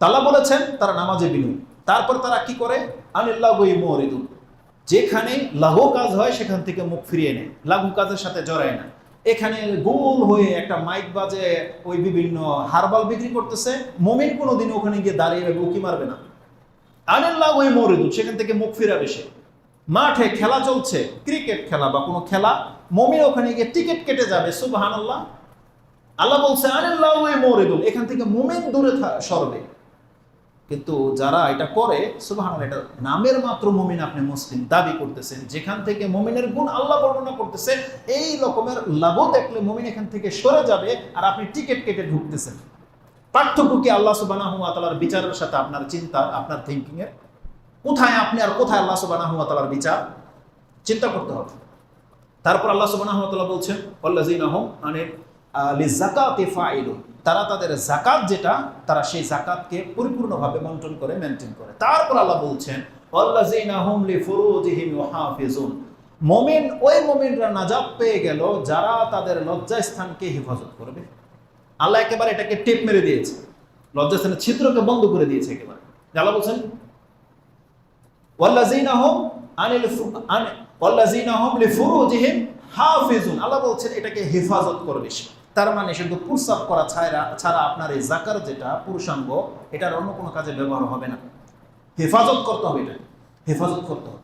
তালা বলেছেন, তারা নামাজে বিনয়ী তারপর তারা কি করে? মরিদুন যেখানে লাঘু কাজ হয়, সেখান থেকে মুখ ফিরিয়ে নেয়। লাঘু কাজের সাথে জড়ায় না। এখানে গোল হয়ে একটা মাইক বাজে, ওই বিভিন্ন হারবাল বিক্রি করতেছে। মোমেন কোনোদিন ওখানে গিয়ে দাঁড়িয়ে উকি মারবে না। আনিল্লাহ ওই মরিদুন সেখান থেকে মুখ ফিরাবে সে। মাঠে খেলা চলছে, ক্রিকেট খেলা বা কোনো খেলা। মমিন ওখানে গিয়ে টিকিট কেটে যাবে সুবাহান আল্লাহ আল্লাহ বলছে আনিল্লাহ ওই মরিদুন এখান থেকে মোমেন দূরে সরবে। কিন্তু যারা এটা করে সুবাহ এটা নামের মাত্র মমিন আপনি মুসলিম দাবি করতেছেন। যেখান থেকে মমিনের গুণ আল্লাহ বর্ণনা করতেছে, এই রকমের লাভ দেখলে মমিন এখান থেকে সরে যাবে আর আপনি টিকিট কেটে ঢুকতেছেন। পার্থক্য কি আল্লাহ সুবাহ তালার বিচারের সাথে আপনার চিন্তা, আপনার থিঙ্কিং এর? কোথায় আপনি আর কোথায় আল্লাহ সুবাহ তালার বিচার? চিন্তা করতে হবে। তারপর আল্লাহ সুবাহ বলছেন অল্লাজিন আহম মানে ফাইলুন। তারা তাদের জাকাত যেটা, তারা সেই জাকাতকে পরিপূর্ণভাবে বন্টন করে মেনটেন করে। তারপর আল্লাহ বলছেন ওই নাজাত পেয়ে গেল, যারা তাদের লজ্জাস্থানকে হেফাজত করবে। আল্লাহ একেবারে এটাকে টেপ মেরে দিয়েছে। লজ্জাস্থানের ছিদ্রকে বন্ধ করে দিয়েছে একেবারে। আল্লাহ বলছেন আল্লাহ বলছেন, এটাকে হেফাজত করবে সে। তার মানে শুধু প্রস্রাব করা ছাড়া ছাড়া আপনার এই জাকার যেটা, পুরুষাঙ্গ, এটার অন্য কোনো কাজে ব্যবহার হবে না। হেফাজত করতে হবে এটা। হেফাজত করতে হবে।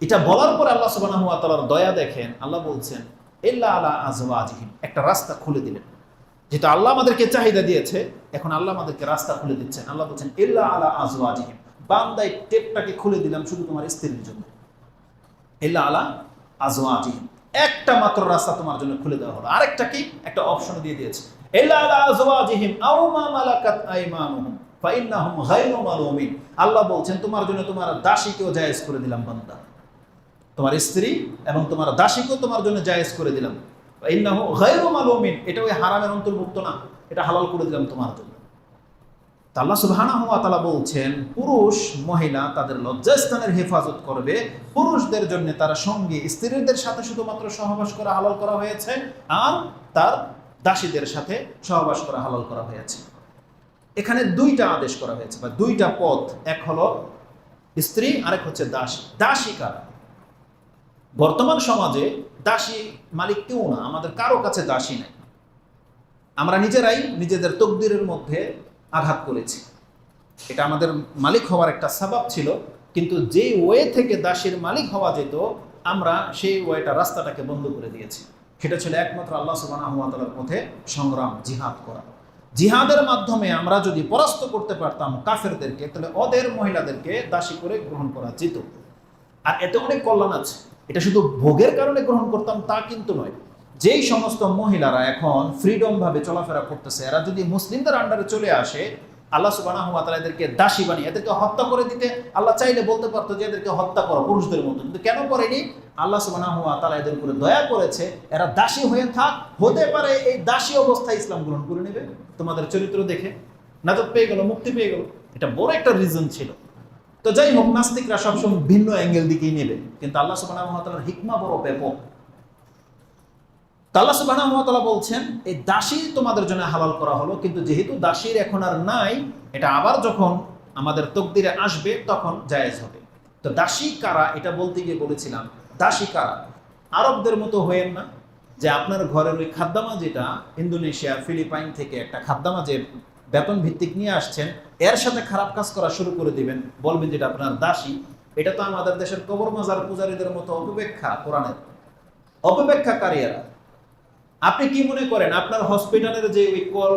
এটা বলার পর আল্লাহ সুবহানাহু ওয়া তাআলার দয়া দেখেন। আল্লাহ বলছেন, ইল্লা আলা আজওয়াজিহিম। একটা রাস্তা খুলে দিলেন। যেটা আল্লাহ আমাদেরকে চাহিদা দিয়েছে, এখন আল্লাহ আমাদেরকে রাস্তা খুলে দিচ্ছেন। আল্লাহ বলছেন, ইল্লা আলা আজওয়াজিহিম। বান্দাই টেপটাকে খুলে দিলাম শুধু তোমার স্ত্রীর জন্য। ইল্লা আলা আজওয়াজিহিম। একটা মাত্র রাস্তা তোমার জন্য খুলে দেওয়া হলো। আরেকটা কি? একটা অপশন দিয়ে দিয়েছে। আল্লাহ বলছেন, তোমার জন্য তোমার দাসীকেও জায়েজ করে দিলাম বান্দা। তোমার স্ত্রী এবং তোমার দাসীকেও তোমার জন্য জায়েজ করে দিলাম। ইন্নাহু গায়রু মালুমিন এটা ওই হারামের অন্তর্ভুক্ত না, এটা হালাল করে দিলাম তোমার জন্য। আল্লাহ সুবহানাহু ওয়া তাআলা বলছেন, পুরুষ, মহিলা তাদের লজ্জাস্থানের হেফাজত করবে। পুরুষদের জন্য তারা সঙ্গে, স্ত্রীদের সাথে শুধুমাত্র সহবাস করা হালাল করা হয়েছে আর তার দাসীদের সাথে সহবাস করা হালাল করা হয়েছে। এখানে দুইটা আদেশ করা হয়েছে, বা দুইটা পথ। এক হলো স্ত্রী, আরেক হচ্ছে দাসী। দাসী কারা? বর্তমান সমাজে দাসী মালিক কেউ না, আমাদের কারও কাছে দাসী নাই। আমরা নিজেরাই নিজেদের তকদিরের মধ্যে আঘাত করেছি। এটা আমাদের মালিক হওয়ার একটা স্বভাব ছিল, কিন্তু যে ওয়ে থেকে দাসীর মালিক হওয়া যেত, আমরা সেই ওয়েটা রাস্তাটাকে বন্ধ করে দিয়েছি। সেটা ছিল একমাত্র আল্লাহ সুবহানাহু পথে সংগ্রাম, জিহাদ করা। জিহাদের মাধ্যমে আমরা যদি পরাস্ত করতে পারতাম কাফেরদেরকে, তাহলে ওদের মহিলাদেরকে দাসী করে গ্রহণ করা যেত। আর এতে অনেক কল্যাণ আছে। এটা শুধু ভোগের কারণে গ্রহণ করতাম তা কিন্তু নয় যেই সমস্ত মহিলারা এখন ফ্রিডম ভাবে চলাফেরা করতেছে, এরা যদি মুসলিমদের আন্ডারে চলে আসে, আল্লাহ সুবাহ এদেরকে দাসী বানিয়ে, এদেরকে হত্যা করে দিতে, আল্লাহ চাইলে বলতে পারতো যে এদেরকে হত্যা করো পুরুষদের মতো, কিন্তু কেন করেনি? আল্লাহ সুবাহ তালা এদের উপরে দয়া করেছে, এরা দাসী হয়ে থাক, হতে পারে এই দাসী অবস্থায় ইসলাম গ্রহণ করে নেবে। তোমাদের চরিত্র দেখে নাজত পেয়ে গেল, মুক্তি পেয়ে গেল, এটা বড় একটা রিজন ছিল। তো যাই হোক, নাস্তিকরা সবসময় ভিন্ন অ্যাঙ্গেল দিকেই নেবে, কিন্তু আল্লাহ সুবাহ হিকমা বড় ব্যাপক। তো আল্লাহ সুবাহ বলছেন, এই দাসী তোমাদের জন্য হালাল করা হলো, কিন্তু যেহেতু দাসীর এখন আর নাই, এটা আবার যখন আমাদের তকদিরে আসবে, তখন জায়েজ হবে। তো দাসী কারা? এটা বলতে গিয়ে বলেছিলাম, দাসী কারা? আরবদের মতো হয়েন না, যে আপনার ঘরের ওই খাদ্দামা যেটা ইন্দোনেশিয়া, ফিলিপাইন থেকে একটা খাদ্দামা যে বেতন ভিত্তিক নিয়ে আসছেন, এর সাথে খারাপ কাজ করা শুরু করে দিবেন। বলবেন যেটা আপনার দাসী, এটা তো আমাদের দেশের কবর মাজার পূজারীদের মতো অপব্যাখ্যা কোরআনের। অপব্যাখ্যাকারী এরা। আপনি কি মনে করেন, আপনার হসপিটালের যে ওই কল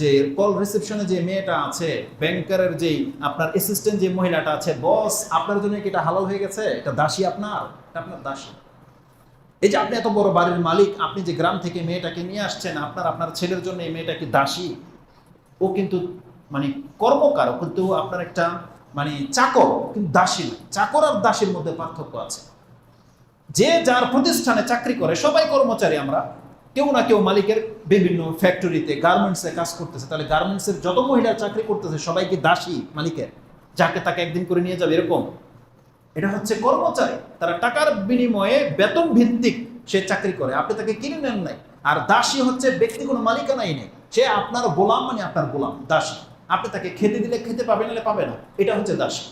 যে কল রিসেপশনে যে মেয়েটা আছে ব্যাংকারের যে আপনার অ্যাসিস্ট্যান্ট যে মহিলাটা আছে বস আপনার জন্য কি এটা হালাল হয়ে গেছে? এটা দাসী আপনার? এটা আপনার দাসী। এই যে আপনি এত বড় বাড়ির মালিক, আপনি যে গ্রাম থেকে মেয়েটাকে নিয়ে আসছেন, আপনার আপনার ছেলের জন্য এই মেয়েটা কি দাসী? ও কিন্তু মানে কর্মকার কিন্তু আপনার একটা মানে চাকর, কিন্তু দাসী নয় চাকর আর দাসীর মধ্যে পার্থক্য আছে। যে যার প্রতিষ্ঠানে চাকরি করে, সবাই কর্মচারী আমরা কেউ না কেউ মালিকের বিভিন্ন ফ্যাক্টরিতে গার্মেন্টসে কাজ করতেছে। তাহলে গার্মেন্টসের যত মহিলা চাকরি করতেছে সবাই কি দাসী মালিকের, যাকে তাকে একদিন করে নিয়ে যাবে এরকম। এটা হচ্ছে কর্মচারী। তারা টাকার বিনিময়ে বেতন ভিত্তিক সে চাকরি করে। আপনি তাকে কিনে নেন নাই। আর দাসী হচ্ছে ব্যক্তি, কোনো মালিকানাই নেই। সে আপনার গোলাম মানে আপনার গোলাম, দাসী। আপনি তাকে খেতে দিলে খেতে পাবে নাহলে পাবে না। এটা হচ্ছে দাসী।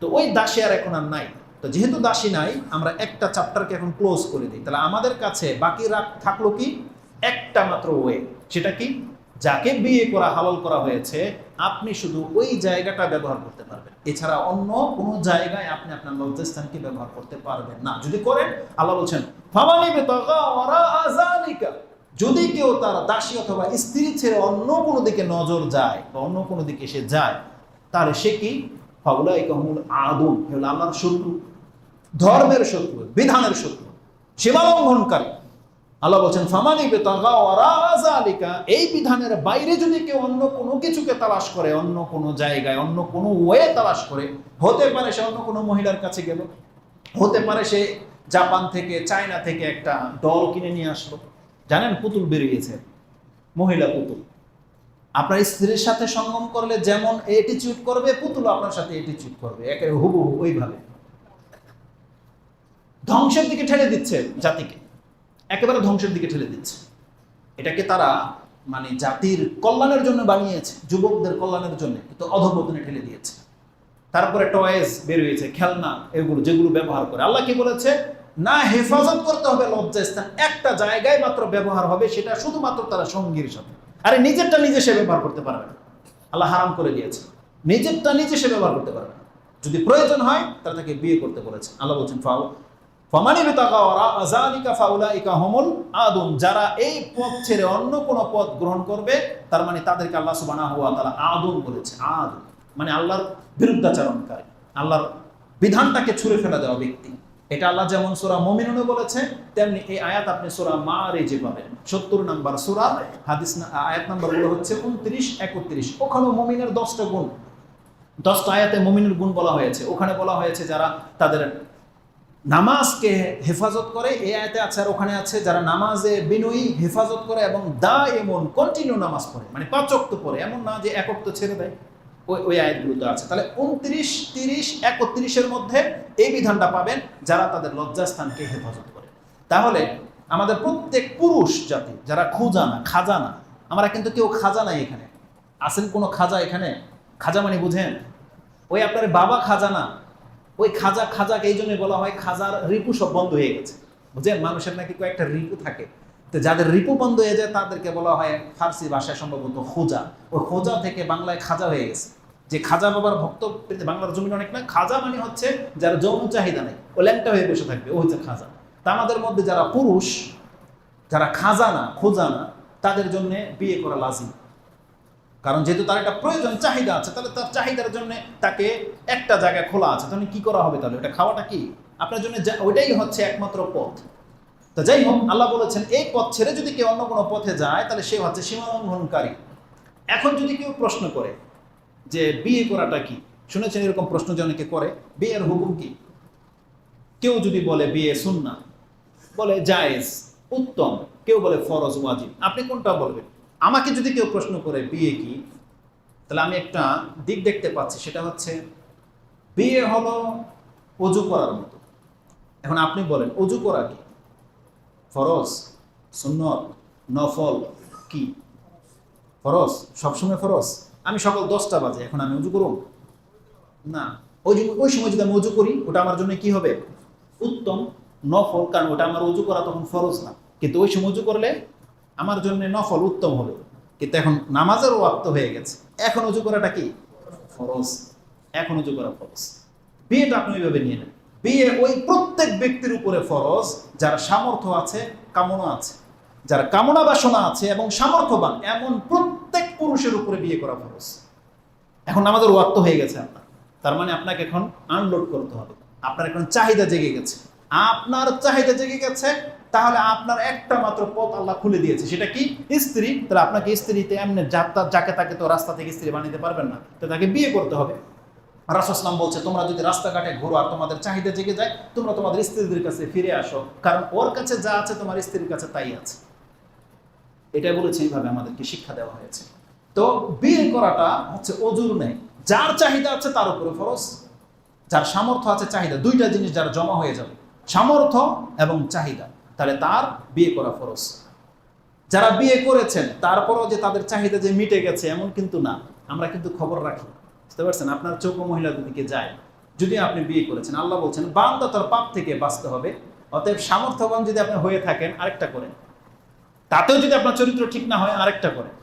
তো ওই দাসী আর এখন আর নাই। তো যেহেতু দাসী নাই, আমরা একটা চ্যাপ্টারকে এখন ক্লোজ করে দিই। তাহলে আমাদের কাছে বাকি থাকল কি? একটা মাত্র ওয়ে সেটা কি? যাকে বিয়ে করা, হালাল করা হয়েছে, আপনি শুধু ওই জায়গাটা ব্যবহার করতে পারবেন। এছাড়া অন্য কোনো জায়গায় আপনি আপনার লজ্জাস্থানকে ব্যবহার করতে পারবেন না। যদি করেন, আল্লাহ বলছেন যদি কেউ তার দাসী অথবা স্ত্রী ছেড়ে অন্য কোনো দিকে নজর যায় বা অন্য কোনো দিকে সে যায়, তাহলে সে কি? ফাউলাই কহমুল আদম আল্লাহর শত্রু। ধর্মের শত্রু, বিধানের শত্রু সীমালঙ্ঘনকারী আল্লাহ বলছেন, ফামানি আযালিকা এই বিধানের বাইরে যদি কেউ অন্য কোনো কিছুকে তালাশ করে, অন্য কোনো জায়গায়, অন্য কোনো ওয়ে তালাশ করে, হতে পারে সে অন্য কোনো মহিলার কাছে গেল। হতে পারে সে জাপান থেকে, চায়না থেকে একটা ডল কিনে নিয়ে আসলো। জানেন, পুতুল বেরিয়েছে, মহিলা পুতুল। আপনার স্ত্রীর সাথে সঙ্গম করলে যেমন এটিচিউড করবে পুতুল আপনার সাথে এটিচিউড করবে। একেবারে হুবহু, ওইভাবে। ধ্বংসের দিকে ঠেলে দিচ্ছে জাতিকে। একেবারে ধ্বংসের দিকে ঠেলে দিচ্ছে। এটাকে তারা মানে জাতির কল্যাণের জন্য বানিয়েছে, যুবকদের কল্যাণের জন্য, কিন্তু অধপতনে ঠেলে দিয়েছে। তারপরে টয়েস বের হয়েছে, খেলনা, এগুলো যেগুলো ব্যবহার করে। আল্লাহ কি বলেছে? না, হেফাজত করতে হবে লজ্জাস্থান। একটা জায়গায় মাত্র ব্যবহার হবে, সেটা শুধুমাত্র তারা সঙ্গীর সাথে। আরে নিজেরটা নিজে সে ব্যবহার করতে পারবে না। আল্লাহ হারাম করে দিয়েছে। নিজেরটা নিজে সে ব্যবহার করতে পারবে না। যদি প্রয়োজন হয় তাহলে তাকে বিয়ে করতে বলেছে। আল্লাহ বলছেন ফাউ যারা এই পথ ছেড়ে অন্য কোন পথ গ্রহণ করবে, তার মানে তাদেরকে আল্লাহ সুবহানাহু ওয়া তাআলা আদম বলেছে। আদম মানে আল্লাহর বিরুদ্ধাচরণকারী। আল্লাহর বিধানটাকে ছুঁড়ে ফেলে দেওয়া ব্যক্তি। এটা আল্লাহ যেমন সূরা মুমিনুনে বলেছে, তেমনি এই আয়াত আপনি সূরা মাআরিজে পাবেন। 70 নাম্বার সূরা, হাদিস আয়াত নাম্বারগুলো হচ্ছে 29 31 ওখানে মুমিনের 10টা গুণ। 10টা আয়াতে মুমিনের গুণ বলা হয়েছে। ওখানে বলা হয়েছে যারা তাদের নামাজকে হেফাজত করে, এ আয়াতে আছে আর ওখানে আছে, যারা নামাজে বিনয়ী হেফাজত করে এবং দা এমন কন্টিনিউ নামাজ পড়ে মানে পাঁচক্ত পড়ে, এমন না যে একক্ত ছেড়ে দেয়। ওই ওই আয়াতগুলোতে আছে। তাহলে উনত্রিশ, তিরিশ, একত্রিশের মধ্যে এই বিধানটা পাবেন যারা তাদের লজ্জাস্থানকে হেফাজত করে। তাহলে আমাদের প্রত্যেক পুরুষ জাতি, যারা খোঁজা না খাজা আমরা কিন্তু কেউ খাজা নাই এখানে। আছেন কোনো খাজা এখানে? খাজা মানে বুঝেন? ওই আপনার বাবা খাজা না। ওই খাজা খাজাকে এই জন্য বলা হয় খাজার রিপু সব বন্ধ হয়ে গেছে। বুঝছেন? মানুষের নাকি কয়েকটা রিপু থাকে। তো যাদের রিপু বন্ধ হয়ে যায়, তাদেরকে বলা হয় ফার্সি ভাষায় সম্ভবত খোজা। ওই খোজা থেকে বাংলায় খাজা হয়ে গেছে। যে খাজা বাবার ভক্ত বাংলার জমিন অনেক না, খাজা মানে হচ্ছে যারা যৌন চাহিদা নেই। ও ল্যাংটা হয়ে বসে থাকবে, ও হচ্ছে খাজা। তা আমাদের মধ্যে যারা পুরুষ, যারা খাজা না, খোঁজা না, তাদের জন্য বিয়ে করা লাজিম। কারণ যেহেতু তার একটা প্রয়োজন, চাহিদা আছে, তাহলে তার চাহিদার জন্য তাকে একটা জায়গায় খোলা আছে। তাহলে কি করা হবে তাহলে? ওটা খাওয়াটা কি? আপনার জন্য ওইটাই হচ্ছে একমাত্র পথ। তো যাই হোক, আল্লাহ বলেছেন, এই পথ ছেড়ে যদি কেউ অন্য কোনো পথে যায়, তাহলে সে হচ্ছে সীমালঙ্ঘনকারী। এখন যদি কেউ প্রশ্ন করে যে, বিয়ে করাটা কি? শুনেছেন এরকম প্রশ্ন যে অনেকে করে, বিয়ের হুকুম কি? কেউ যদি বলে, বিয়ে সুন্না বলে জায়েজ, উত্তম, কেউ বলে ফরজ, ওয়াজিব, আপনি কোনটা বলবেন? আমাকে যদি কেউ প্রশ্ন করে বিয়ে কি, তাহলে আমি একটা দিক দেখতে পাচ্ছি, সেটা হচ্ছে বিয়ে হলো অজু করার মতো। এখন আপনি বলেন, অজু করা কি? ফরজ, সুন্নত, নফল কি? ফরজ, সবসময় ফরজ? আমি সকাল দশটা বাজে, এখন আমি উজু করব? না, ওই ওই সময় যদি আমি উজু করি, ওটা আমার জন্য কি হবে? উত্তম নফল, কারণ ওটা আমার উজু করা তখন ফরজ না। কিন্তু ওই সময় উজু করলে আমার জন্য নফল উত্তম হবে কিন্তু এখন নামাজের ওয়াক্ত হয়ে গেছে। এখন উজু করাটা কি? ফরজ। এখন উজু করা ফরজ। বিয়েটা আপনি ওইভাবে নিয়ে নেন। বিয়ে ওই প্রত্যেক ব্যক্তির উপরে ফরজ। যার সামর্থ্য আছে, কামনা আছে। যার কামনা বাসনা আছে এবং সামর্থ্যবান, এমন প্রত্যেক পুরুষের উপরে বিয়ে করা ফরজ। এখন আমাদের ওয়াক্ত হয়ে গেছে আপনার। তার মানে আপনাকে এখন আনলোড করতে হবে। আপনার এখন চাহিদা জেগে গেছে। আপনার চাহিদা জেগে গেছে, তাহলে আপনার একটা মাত্র পথ আল্লাহ খুলে দিয়েছে। সেটা কি? স্ত্রী। তাহলে আপনাকে স্ত্রীতে এমনি যাত্রা, যাকে তাকে তো রাস্তা থেকে স্ত্রী বানিয়ে পারবেন না, তো তাকে বিয়ে করতে হবে। রাসুসলাম বলছে, তোমরা যদি রাস্তাঘাটে ঘোরো আর তোমাদের চাহিদা জেগে যায়, তোমরা তোমাদের স্ত্রীদের কাছে ফিরে আসো। কারণ ওর কাছে যা আছে, তোমার স্ত্রীর কাছে তাই আছে। এটা বলেছে, এইভাবে আমাদেরকে শিক্ষা দেওয়া হয়েছে। তো বিয়ে করাটা হচ্ছে অজুর নেই। যার চাহিদা আছে, তার উপরে ফরজ। যার সামর্থ্য আছে, চাহিদা। দুইটা জিনিস যার জমা হয়ে যাবে। সামর্থ্য এবং চাহিদা। তাহলে তার বিয়ে করা ফরজ। যারা বিয়ে করেছেন, তারপরও যে তাদের চাহিদা যে মিটে গেছে, এমন কিন্তু না। আমরা কিন্তু খবর রাখি। বুঝতে পারছেন? আপনার চোখ ও মহিলার দিকে যায়। যদি আপনি বিয়ে করেছেন, আল্লাহ বলছেন, বান্দা তার পাপ থেকে বাঁচতে হবে। অতএব সামর্থ্যবান যদি আপনি হয়ে থাকেন, আরেকটা করেন। তাতেও যদি আপনার চরিত্র ঠিক না হয়, আরেকটা করেন।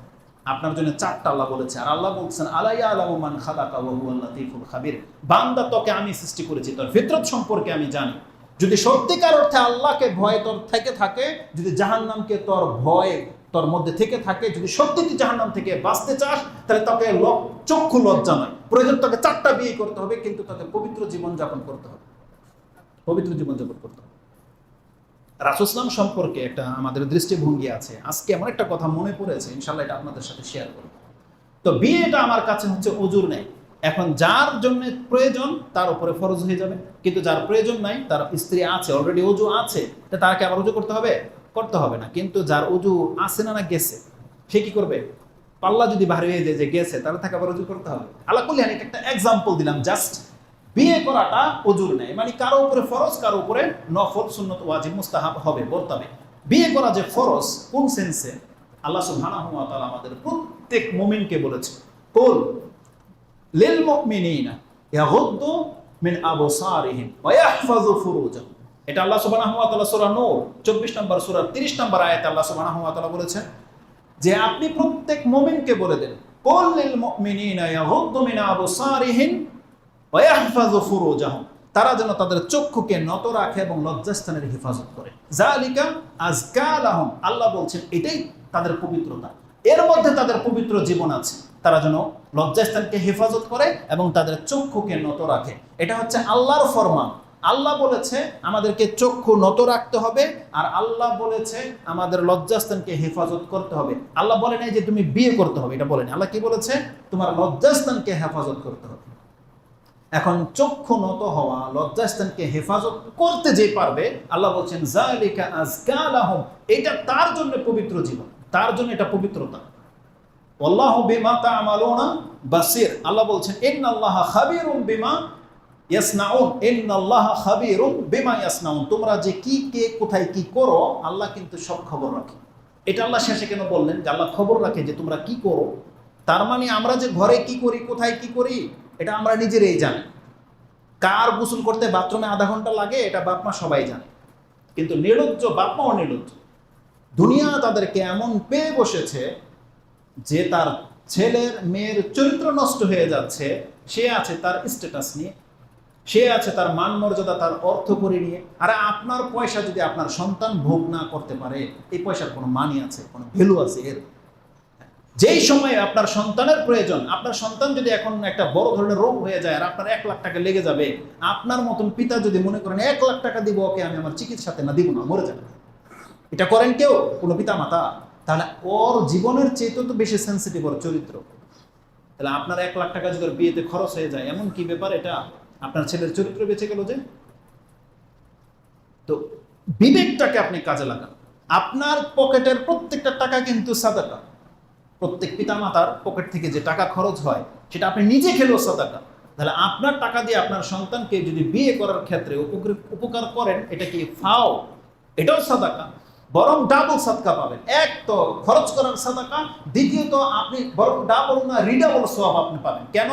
আপনার জন্য চারটা আল্লাহ বলেছে। আর আল্লাহ বলছেন আলাইয়া আলামান হুয়াল খাবির। বান্দা তোকে আমি সৃষ্টি করেছি, তোর ফিতরত সম্পর্কে আমি জানি। যদি সত্যিকার অর্থে আল্লাহকে ভয় তোর থেকে থাকে, যদি জাহান্নামকে তোর ভয় তোর মধ্যে থেকে থাকে, যদি সত্যি তুই জাহান্নাম থেকে বাঁচতে চাস, তাহলে তোকে চক্ষু লজ্জা নয়। প্রয়োজন তোকে চারটা বিয়ে করতে হবে, কিন্তু তাকে পবিত্র জীবন যাপন করতে হবে। পবিত্র জীবন যাপন করতে হবে। রাসুসলাম সম্পর্কে একটা আমাদের দৃষ্টিভঙ্গি আছে। আজকে এমন একটা কথা মনে পড়েছে ইনশাল্লাহ এটা আপনাদের সাথে শেয়ার করব। তো বিয়েটা আমার কাছে হচ্ছে অজুর নেই এখন যার জন্য প্রয়োজন, তার উপরে ফরজ হয়ে যাবে। কিন্তু যার প্রয়োজন নাই, তার স্ত্রী আছে অলরেডি অজু আছে তাকে আবার অজু করতে হবে? করতে হবে না। কিন্তু যার অজু আছে না না গেছে, সে কি করবে? পাল্লা যদি ভারী হয়ে যায় যে গেছে, তাহলে তাকে আবার অজু করতে হবে। আল্লাহ করলে আমি একটা এক্সাম্পল দিলাম জাস্ট বিয়ে করাটা অজুর নেই মানে কারও উপরে ফরজ, কারও উপরে নফল, সুন্নত, ওয়াজিব, মুস্তাহাব হবে, বর্তাবে। বিয়ে করা যে ফরজ, কোন সেন্সে আল্লাহ সুবহানাহু ওয়া আমাদের প্রত্যেক মুমিনকে বলেছে, কুল লিল মুমিনিনা মিন আবসারিহিম ওয়া ইয়াহফাযু এটা আল্লাহ সুবহানাহু ওয়া তাআলা সূরা নূর 24 নম্বর সূরা 30 নম্বর আয়াতে আল্লাহ সুবহানাহু ওয়া তাআলা বলেছেন যে আপনি প্রত্যেক মুমিনকে বলে দেন, কুল লিল মুমিনিনা ইয়াগুদ্দু মিন আবসারিহিম তারা যেন তাদের চক্ষুকে নত রাখে এবং লজ্জাস্থানের হেফাজত করে। জালিকা আজকা লাহুম আল্লাহ বলছেন এটাই তাদের পবিত্রতা। এর মধ্যে তাদের পবিত্র জীবন আছে। তারা যেন লজ্জাস্থানকে হেফাজত করে এবং তাদের চক্ষুকে নত রাখে। এটা হচ্ছে আল্লাহর ফরমান। আল্লাহ বলেছে, আমাদেরকে চক্ষু নত রাখতে হবে আর আল্লাহ বলেছে, আমাদের লজ্জাস্থানকে হেফাজত করতে হবে। আল্লাহ বলে নাই যে তুমি বিয়ে করতে হবে, এটা বলেনি। আল্লাহ কি বলেছে? তোমার লজ্জাস্থানকে হেফাজত করতে হবে। এখন চক্ষু নত হওয়া, লজ্জাস্থানকে হেফাজত করতে যে পারবে, আল্লাহ বলছেন জালিকা এটা তার জন্য পবিত্র জীবন। তার জন্য এটা পবিত্রতা। আল্লাহ বিমা তা'মালুনা বাসির। আল্লাহ বলছেন, ইন্নাল্লাহ খাবীরুম বিমা ইয়াসনাউন। ইন্নাল্লাহ খাবীরুম বিমা ইয়াসনাউন। তোমরা যে কি, কে, কোথায় কি করো, আল্লাহ কিন্তু সব খবর রাখে। এটা আল্লাহ শেষে কেন বললেন? যে আল্লাহ খবর রাখে যে তোমরা কি করো। তার মানে আমরা যে ঘরে কি করি, কোথায় কি করি, এটা আমরা নিজেরাই জানি। কার গোসল করতে বাথরুমে আধা ঘণ্টা লাগে, এটা বাপমা সবাই জানে। কিন্তু নির্লজ্জ বাপ মাও নির্লজ্জ। দুনিয়া তাদেরকে এমন পেয়ে বসেছে যে তার ছেলের মেয়ের চরিত্র নষ্ট হয়ে যাচ্ছে। সে আছে তার স্ট্যাটাস নিয়ে। সে আছে তার মান মর্যাদা, তার অর্থ করে নিয়ে। আরে আপনার পয়সা যদি আপনার সন্তান ভোগ না করতে পারে, এই পয়সার কোনো মানি আছে, কোনো ভ্যালু আছে এর? যেই সময়ে আপনার সন্তানের প্রয়োজন, আপনার সন্তান যদি এখন একটা বড় ধরনের রোগ হয়ে যায় আর আপনার এক লাখ টাকা লেগে যাবে, আপনার মতন পিতা যদি মনে করেন, এক লাখ টাকা দিব, ওকে আমি আমার চিকিৎসাতে না দিব না, মরে যাবে। এটা করেন কেউ? কোনো পিতা মাতা তাহলে ওর জীবনের চেয়ে তো বেশি সেন্সিটিভ ওর চরিত্র। তাহলে আপনার এক লাখ টাকা যদি বিয়েতে খরচ হয়ে যায়, এমন কি ব্যাপার এটা? আপনার ছেলের চরিত্র বেঁচে গেল যে? তো বিবেকটাকে আপনি কাজে লাগান। আপনার পকেটের প্রত্যেকটা টাকা কিন্তু সাদাকা। প্রত্যেক পিতামাতার পকেট থেকে যে টাকা খরচ হয়, সেটা আপনি নিজে খেলেও সাদাকা। তাহলে আপনার টাকা দিয়ে আপনার সন্তানকে যদি বিয়ে করার ক্ষেত্রে উপকৃ- উপকার করেন, এটা কি ফাও? এটাও সাদাকা। বরং ডাবল সাদকা পাবেন। এক তো খরচ করার সাদাকা, দ্বিতীয়ত আপনি বরং ডাবল না রিডাবল সব আপনি পাবেন। কেন?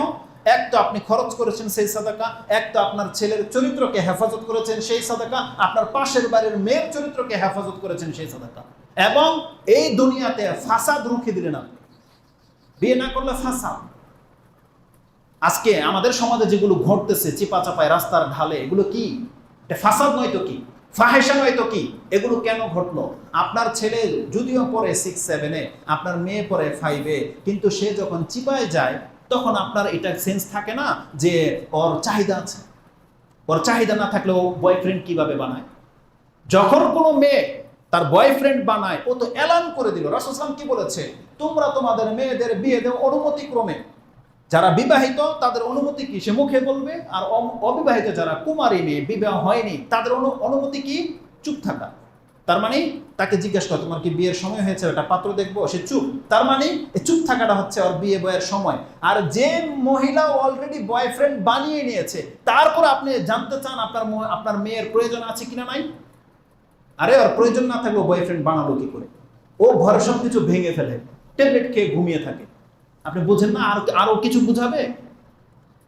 এক তো আপনি খরচ করেছেন সেই সাদাকা, এক তো আপনার ছেলের চরিত্রকে হেফাজত করেছেন সেই সাদাকা, আপনার পাশের বাড়ির মেয়ের চরিত্রকে হেফাজত করেছেন সেই সাদাকা। এবং এই দুনিয়াতে ফাসাদ রুখে দিলেন আপনি। বিয়ে না করলে ফাসাদ। আজকে আমাদের সমাজে যেগুলো ঘটতেছে চিপা চাপায় রাস্তার ঢালে, এগুলো কি? ফাসাদ নয় তো কি? ফাহেসা নয় তো কি? এগুলো কেন ঘটলো? আপনার ছেলে যদিও পরে সিক্স সেভেনে আপনার মেয়ে পরে ফাইভে কিন্তু সে যখন চিপায় যায়, তখন আপনার এটা সেন্স থাকে না যে ওর চাহিদা আছে। ওর চাহিদা না থাকলেও বয়ফ্রেন্ড কীভাবে বানায়? যখন কোনো মেয়ে তার বয়ফ্রেন্ড বানায়, ও তো এলান করে দিল। রাসুসলাম কি বলেছে? তোমরা তোমাদের মেয়েদের বিয়ে দেও অনুমতি ক্রমে যারা বিবাহিত, তাদের অনুমতি কি? সে মুখে বলবে, আর অবিবাহিত যারা কুমারী মেয়ে, বিবাহ হয়নি, তাদের অনু- অনুমতি কি? চুপ থাকা। তার মানে তাকে জিজ্ঞাসা কর, তোমার কি বিয়ের সময় হয়েছে? একটা পাত্র দেখব? সে চুপ। তার মানে চুপ থাকাটা হচ্ছে ওর বিয়ে বয়ের সময়। আর যে মহিলা অলরেডি বয়ফ্রেন্ড বানিয়ে নিয়েছে, তারপর আপনি জানতে চান আপনার আপনার মেয়ের প্রয়োজন আছে কিনা নাই? আরে, ওর প্রয়োজন না থাকলে বয়ফ্রেন্ড বানালো কি করে? ও ঘরে সব কিছু ভেঙে ফেলে। ট্যাবলেট খেয়ে ঘুমিয়ে থাকে। আপনি বুঝেন না, আর আরও কিছু বুঝাবে?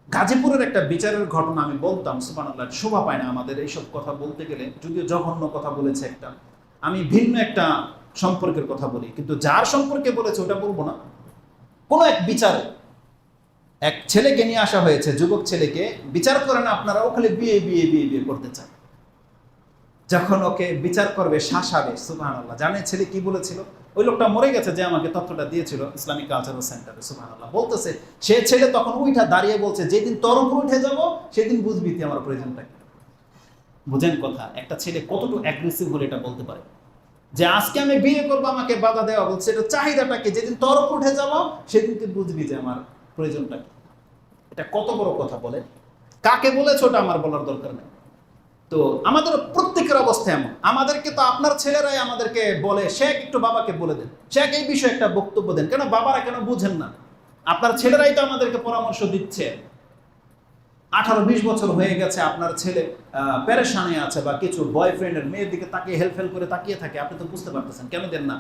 গাজীপুরের একটা বিচারের ঘটনা আমি বলতাম, সুবহানাল্লাহ, শোভা পায় না আমাদের এইসব কথা বলতে গেলে, যদিও জঘন্য কথা বলেছে একটা। আমি ভিন্ন একটা সম্পর্কের কথা বলি, কিন্তু যার সম্পর্কে বলেছে ওটা বলব না। কোনো এক বিচারে, এক ছেলেকে নিয়ে আসা হয়েছে, যুবক ছেলেকে, বিচার করেন আপনারা, ও খালি বিয়ে বিয়ে বিয়ে বিয়ে করতে চান যখন ওকে বিচার করবে, শাসাবে আল্লাহ জানে ছেলে কি বলেছিল? ওই লোকটা মরে গেছে যে আমাকে তথ্যটা দিয়েছিল ইসলামিক কালচারাল সেন্টারে সুবাহ আল্লাহ বলতেছে, সে ছেলে তখন উঠা দাঁড়িয়ে বলছে, যেদিন তোর উপর উঠে যাব, সেদিন বুঝবি তুই আমার প্রয়োজনটা বুঝেন কথা, একটা ছেলে কতটুকু অ্যাগ্রেসিভ হলে এটা বলতে পারে? যে আজকে আমি বিয়ে করব, আমাকে বাধা দেওয়া বলছে এটা চাহিদাটাকে যেদিন তোর উপর উঠে যাব, সেদিন তুই বুঝবি যে আমার প্রয়োজনটা কি। এটা কত বড় কথা বলে? কাকে বলেছে ওটা আমার বলার দরকার নেই। তো আমাদের প্রত্যেকের অবস্থা এমন। আমাদেরকে তো আপনার ছেলেরাই আমাদেরকে বলে, শেখ, একটু বাবাকে বলে দেন। শেখ, এই বিষয়ে একটা বক্তব্য দেন। কেন বাবারা কেন বুঝেন না? আপনার ছেলেরাই তো আমাদেরকে পরামর্শ দিচ্ছে। আঠারো, বিশ বছর হয়ে গেছে, আপনার ছেলে প্যারেশানে আছে বা কিছু বয়ফ্রেন্ডের মেয়ের দিকে তাকিয়ে হেল্প হেল্প করে তাকিয়ে থাকে, আপনি তো বুঝতে পারতেছেন, কেন দেন না?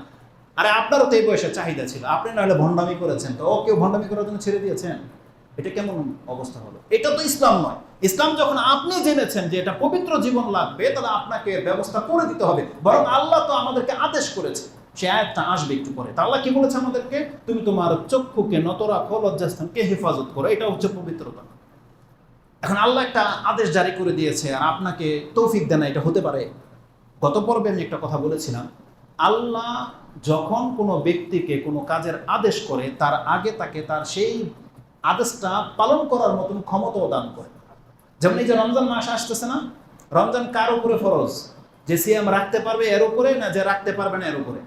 আরে আপনারও তো এই বয়সে চাহিদা ছিল। আপনি না হলে ভণ্ডামি করেছেন। তো ও কেউ ভণ্ডামি করার জন্য ছেড়ে দিয়েছেন? এটা কেমন অবস্থা হলো? এটা তো ইসলাম নয়। ইসলাম যখন আপনি জেনেছেন যে এটা পবিত্র জীবন লাগবে, তাহলে আপনাকে ব্যবস্থা করে দিতে হবে। বরং আল্লাহ তো আমাদেরকে আদেশ করেছে। সে আয়াতটা আসবে একটু পরে। তা আল্লাহ কি বলেছে আমাদেরকে? তুমি তোমার চক্ষুকে নত রাখো, লজ্জাস্থানকে হেফাজত করো। এটা হচ্ছে পবিত্রতা। এখন আল্লাহ একটা আদেশ জারি করে দিয়েছে, আর আপনাকে তৌফিক দেন এটা হতে পারে। গত পর্বে আমি একটা কথা বলেছিলাম। আল্লাহ যখন কোনো ব্যক্তিকে কোনো কাজের আদেশ করে, তার আগে তাকে তার সেই আদেশটা পালন করার মতন ক্ষমতাও দান করে। যেমন এই যে রমজান মাস আসতেছে না, রমজান কার উপরে ফরজ? যে সিয়াম রাখতে পারবে এর উপরে না যে রাখতে পারবে না এর উপরে?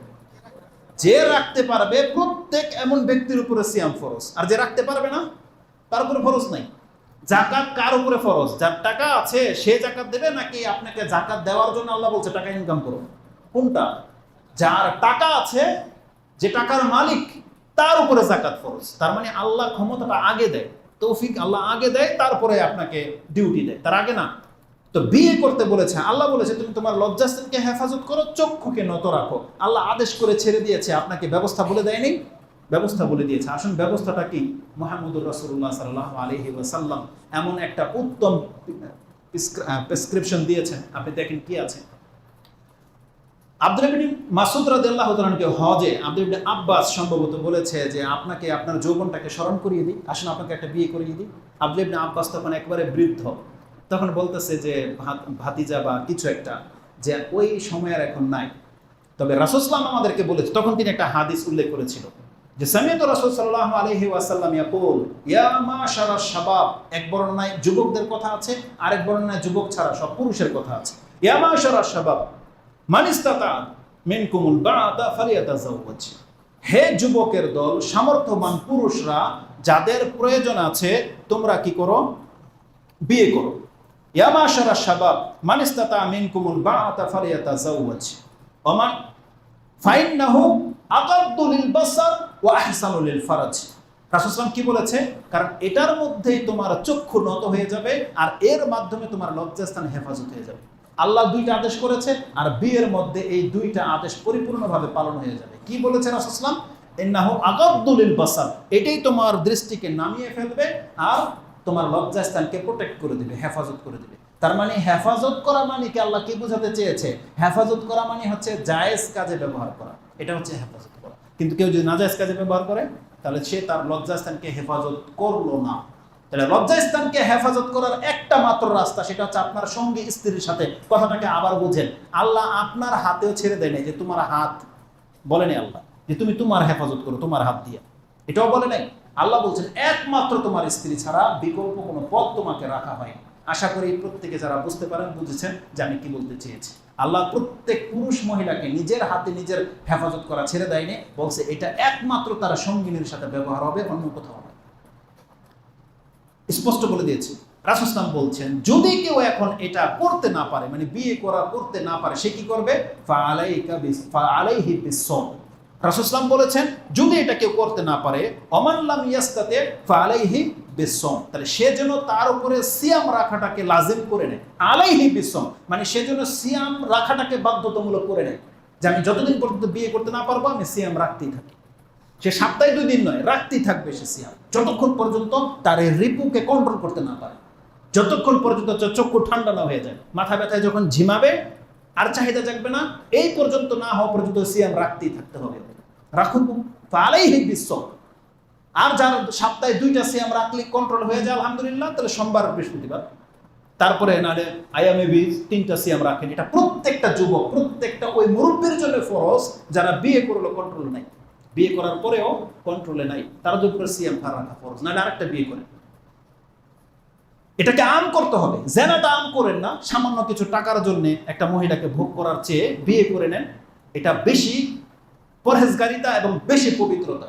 যে রাখতে পারবে প্রত্যেক এমন ব্যক্তির উপরে সিয়াম ফরজ। আর যে রাখতে পারবে না, তার উপরে ফরজ নাই। জাকাত কার উপরে ফরজ? যার টাকা আছে, সে জাকাত দেবে নাকি আপনাকে জাকাত দেওয়ার জন্য আল্লাহ বলছে, টাকা ইনকাম করো। কোনটা? যার টাকা আছে, যে টাকার মালিক তার উপরে জাকাত ফরজ। তার মানে আল্লাহ ক্ষমতাটা আগে দেয়, তৌফিক আল্লাহ আগে দেয়, তারপরে আপনাকে ডিউটি দেয়। তার আগে না। তো বিয়ে করতে বলেছে, আল্লাহ বলেছে, তুমি তোমার লজ্জাস্থানকে হেফাজত করো, চক্ষুকে নত রাখো। আল্লাহ আদেশ করে ছেড়ে দিয়েছে, আপনাকে ব্যবস্থা বলে দেয়নি? ব্যবস্থা বলে দিয়েছে। আসুন, ব্যবস্থাটা কি? মোহাম্মদুর রসুল্লাহ সাল্লাহ আলহি ওয়াসাল্লাম এমন একটা উত্তম প্রেসক্রিপশন দিয়েছেন। আপনি দেখেন কি আছে? আব্দুল মাসুদ হজে আব্দুল আব্বাস সম্ভবত বলেছে যে আপনাকে, আপনার যৌবনটাকে স্মরণ করিয়ে দিই। আপনাকে একটা বিয়ে করিয়ে দিই। আব্দুল আব্বাস তখন একবারে বৃদ্ধ। তখন বলতেছে যে, ভাত- ভাতিজা বা কিছু একটা যে, ওই সময় আর এখন নাই। তবে রাসূলুল্লাহ আমাদেরকে বলেছে, তখন তিনি একটা হাদিস উল্লেখ করেছিল যে, সামিয়াত রাসূল সাল্লাল্লাহু আলাইহি ওয়াসাল্লাম ইয়াকুল, ইয়া মাশারা শাবাব এক বর্ণনায় যুবকদের কথা আছে, আরেক বর্ণনায় যুবক ছাড়া সব পুরুষের কথা আছে। ইয়া মাশারা শাবাব মানিস্তাতা মিনকুমুল বাআদা ফালিয়াতাজাওয়াজ। হে যুবকের দল, সামর্থ্যবান পুরুষরা, যাদের প্রয়োজন আছে, তোমরা কি করো? বিয়ে করো। ইয়া মাশারা শাবাব মানিস্তাতা মিনকুমুল বাআদা ফালিয়াতাজাওয়াজ। ওমান ফাইন্নাহু আগাদ্দু লিল বাসার ওয়া আহসানু লিল ফারাজ। রাসূল কি বলেছে? কারণ এটার মধ্যেই তোমার চক্ষু নত হয়ে যাবে আর এর মাধ্যমে তোমার লজ্জাস্থান হেফাজত হয়ে যাবে। আল্লাহ দুইটা আদেশ করেছে আর বিয়ের মধ্যে এই দুইটা আদেশ পরিপূর্ণভাবে পালন হয়ে যাবে। কি বলেছে রাসূল ইন্নাহু আগাদ্দু লিল বাসার। এটাই তোমার দৃষ্টিকে নামিয়ে ফেলবে আর তোমার লজ্জাস্থানকে প্রোটেক্ট করে দিবে, হেফাজত করে দিবে। তার মানে হেফাজত করা মানে কি? আল্লাহ কি বোঝাতে চেয়েছে? হেফাজত করা মানে হচ্ছে জায়েজ কাজে ব্যবহার করা। এটা হচ্ছে হেফাজত করা। কিন্তু কেউ যদি নাজায়েজ কাজে ব্যবহার করে, তাহলে সে তার লজ্জাস্থানকে হেফাজত করল না। তাহলে লজ্জাস্থানকে হেফাজত করার একটা মাত্র রাস্তা, সেটা হচ্ছে আপনার সঙ্গী স্ত্রীর সাথে। কথাটাকে আবার বুঝেন। আল্লাহ আপনার হাতেও ছেড়ে দেয় যে তোমার হাত বলেনি আল্লাহ, যে তুমি তোমার হেফাজত করো, তোমার হাত দিয়ে। এটাও বলে নাই। আল্লাহ বলছেন, একমাত্র তোমার স্ত্রী ছাড়া বিকল্প কোনো পথ তোমাকে রাখা হয় আশা করি প্রত্যেকে যারা বুঝতে পারেন, বুঝেছেন যে আমি কি বলতে চেয়েছি। আল্লাহ প্রত্যেক পুরুষ মহিলাকে নিজের হাতে নিজের হেফাজত করা ছেড়ে দেয়নি বলছে এটা একমাত্র তারা সঙ্গিনীর সাথে ব্যবহার হবে, অন্য কোথাও স্পষ্ট বলে দিয়েছি। রাসুসলাম বলছেন, যদি কেউ এখন এটা করতে না পারে মানে বিয়ে করা করতে না পারে, সে কি করবে? রাসুসলাম বলেছেন, যদি এটা কেউ করতে না পারে অমানলাম ইয়াস্তাতে ফালাইহি তাহলে সে যেন তার উপরে সিয়াম রাখাটাকে লাজিম করে নেয়। আলাইহি বিসম মানে সে যেন সিয়াম রাখাটাকে বাধ্যতামূলক করে নেয়। যে আমি যতদিন পর্যন্ত বিয়ে করতে না পারব, আমি সিয়াম রাখতেই থাকি। সে সপ্তাহে দুই দিন নয় রাখতেই থাকবে সে সিয়াম। যতক্ষণ পর্যন্ত তার এই রিপুকে কন্ট্রোল করতে না পারে, যতক্ষণ পর্যন্ত চক্ষু ঠান্ডা না হয়ে যায়, মাথা ব্যথায় যখন ঝিমাবে, আর চাহিদা জাগবে না, এই পর্যন্ত না হওয়া পর্যন্ত সিয়াম রাখতেই থাকতে হবে। রাখুন তাহলেই হি বিশ্ব আর যার সপ্তাহে দুইটা সিয়াম রাখলে কন্ট্রোল হয়ে যায়, আলহামদুলিল্লাহ, তাহলে সোমবার বৃহস্পতিবার। তারপরে নারে আইএমএ বীজ তিনটা সিয়াম রাখেন। এটা প্রত্যেকটা যুবক, প্রত্যেকটা ওই মুরব্বীর জন্য ফরজ, যারা বিয়ে করল কন্ট্রোল নাই। বিয়ে করার পরেও কন্ট্রোলে নাই। তারা দুপুরে সিএম ফার রাখা ফরজ, নাহলে আরেকটা বিয়ে করে এটাকে আম করতে হবে। জেনাটা আম করেন না, সামান্য কিছু টাকার জন্য একটা মহিলাকে ভোগ করার চেয়ে বিয়ে করে নেন। এটা বেশি পরহেজগারিতা এবং বেশি পবিত্রতা।